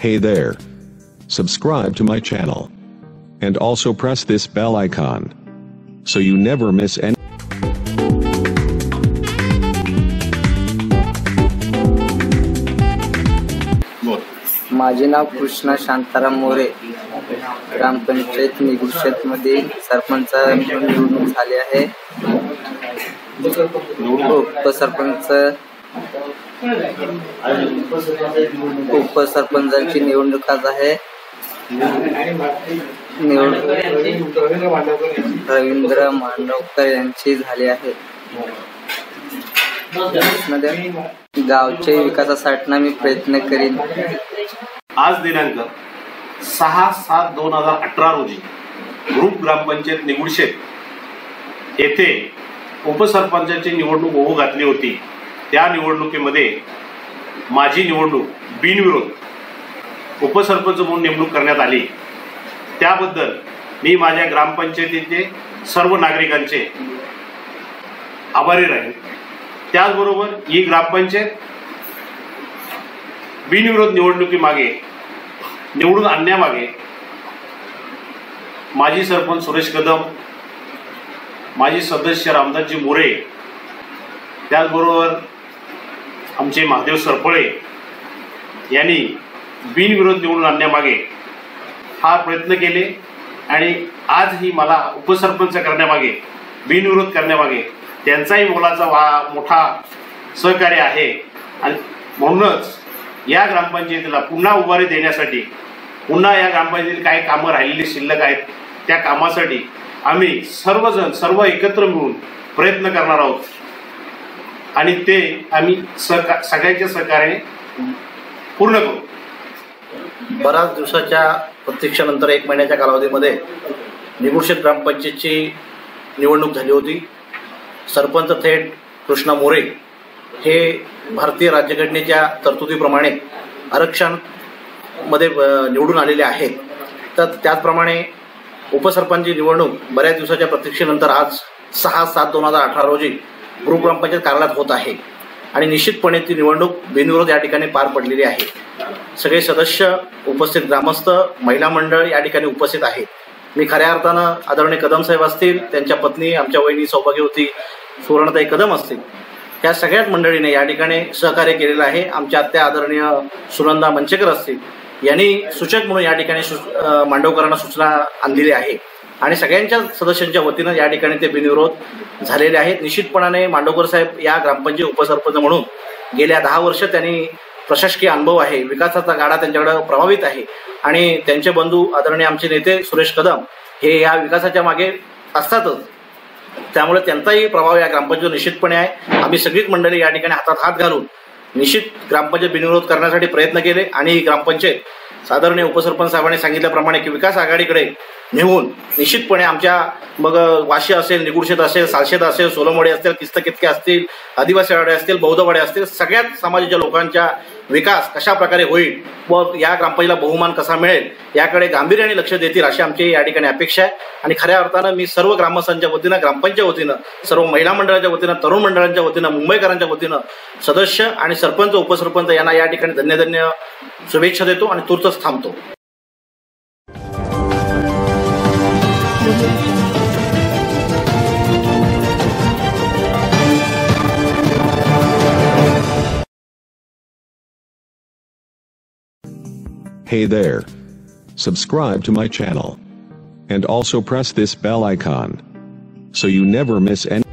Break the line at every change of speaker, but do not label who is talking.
Hey there. Subscribe to my channel. And also press this bell icon. So you never miss any.
बोल
माझे नाव कृष्णा शांताराम मोरे ग्रामपंचायत निगुषेत मध्ये सरपंच निवडणूक झाली आहे. हो, उपसरपंच उपसरपंचांची निवडणूक आज आहे. निवडणूक रवींद्र मांडवकर यांची झाली आहे. गावच्या विकासासाठी मी प्रयत्न करीन.
आज दिनांक सहा सात दोन हजार अठरा रोजी ग्रुप ग्रामपंचायत निगुडशेत येथे उपसरपंचाची निवडणूक होऊ घातली होती. त्या निवडणुकीमध्ये माझी निवडणूक बिनविरोध उपसरपंच म्हणून नेमणूक करण्यात आली. त्याबद्दल मी माझ्या ग्रामपंचायतीचे सर्व नागरिकांचे आभारी राहील त्याचबरोबर ही ग्रामपंचायत बिनविरोध निवडणुकीमागे निवडून आणण्यामागे माजी सरपंच सुरेश कदम माजी सदस्य रामदासजी मोरे त्याचबरोबर आमचे महादेव सरपळे यांनी बिनविरोध निवडून आणण्यामागे हा प्रयत्न केले आणि आजही मला उपसरपंच करण्यामागे बिनविरोध करण्यामागे त्यांचाही मोलाचा वा मोठा सहकार्य आहे. आणि म्हणूनच या ग्रामपंचायतीला पुन्हा उभारी देण्यासाठी पुन्हा या ग्रामपंचायतीत काही कामं राहिलेली शिल्लक आहेत. त्या कामासाठी आम्ही सर्वजण सर्व एकत्र मिळून प्रयत्न करणार आहोत. आणि ते आम्ही सहका सगळ्यांच्या सहकार्याने पूर्ण करू.
बऱ्याच दिवसाच्या प्रतीक्षेनंतर एक महिन्याच्या कालावधीमध्ये निगुडशेत ग्रामपंचायतची निवडणूक झाली होती. सरपंच थेट कृष्णा मोरे हे भारतीय राज्यघटनेच्या तरतुदीप्रमाणे आरक्षण मध्ये निवडून आलेले आहेत. तर त्याचप्रमाणे उपसरपंचची निवडणूक बऱ्याच दिवसाच्या प्रतीक्षेनंतर आज सहा सात दोन हजार अठरा रोजी ग्रुप कार्यालयात होत आहे. आणि निश्चितपणे ती निवडणूक बिनविरोध या ठिकाणी पार पडलेली आहे. सगळे सदस्य उपस्थित ग्रामस्थ महिला मंडळ या ठिकाणी उपस्थित आहेत. मी खऱ्या अर्थानं आदरणीय कदम साहेब असतील त्यांच्या पत्नी आमच्या वहिनी सौभाग्यवती सुवर्णताई कदम असतील त्या सगळ्याच मंडळीने या ठिकाणी सहकार्य केलेलं आहे. आमच्या आत्या आदरणीय सुनंदा मंचेकर असतील यांनी सूचक म्हणून या ठिकाणी मांडवकरांना सूचना आणलेली आहे. आणि सगळ्यांच्या सदस्यांच्या वतीनं या ठिकाणी ते बिनविरोध झालेले आहेत. निश्चितपणाने मांडवकर साहेब या ग्रामपंचायत उपसरपंच म्हणून गेल्या दहा वर्ष त्यांनी प्रशासकीय अनुभव आहे. विकासाचा गाडा त्यांच्याकडे प्रभावित आहे. आणि त्यांचे बंधू आदरणीय आमचे नेते सुरेश कदम हे या विकासाच्या मागे असतातच. त्यामुळे त्यांचाही प्रभाव या ग्रामपंचायत निश्चितपणे आहे. आम्ही सगळीच मंडळी या ठिकाणी हातात हात घालून निश्चित ग्रामपंचायत बिनविरोध करण्यासाठी प्रयत्न केले आणि ही ग्रामपंचायत साधारण उपसरपंच साहेबांनी सांगितल्याप्रमाणे की विकास आघाडीकडे नेऊन निश्चितपणे आमच्या मग वाशी असेल निगुडशेत असेल सालशेत असेल सोलमवाडी असतील किस्तकितके असतील आदिवासी वाडे असतील बौद्धवाडे असतील सगळ्याच समाजाच्या लोकांच्या विकास कशा प्रकारे होईल व या ग्रामपंचायतीला बहुमान कसा मिळेल याकडे गांभीर्याने लक्ष देतील अशी आमची या ठिकाणी अपेक्षा आहे. आणि खऱ्या अर्थानं मी सर्व ग्रामस्थांच्या वतीनं ग्रामपंचायत वतीनं सर्व महिला मंडळाच्या वतीनं तरुण मंडळांच्या वतीनं मुंबईकरांच्या वतीनं सदस्य आणि सरपंच उपसरपंच यांना या ठिकाणी धन्यधन्य शुभेच्छा देतो आणि तूर्तच थांबतो.
Hey there. Subscribe to my channel. And also press this bell icon. So you never miss any.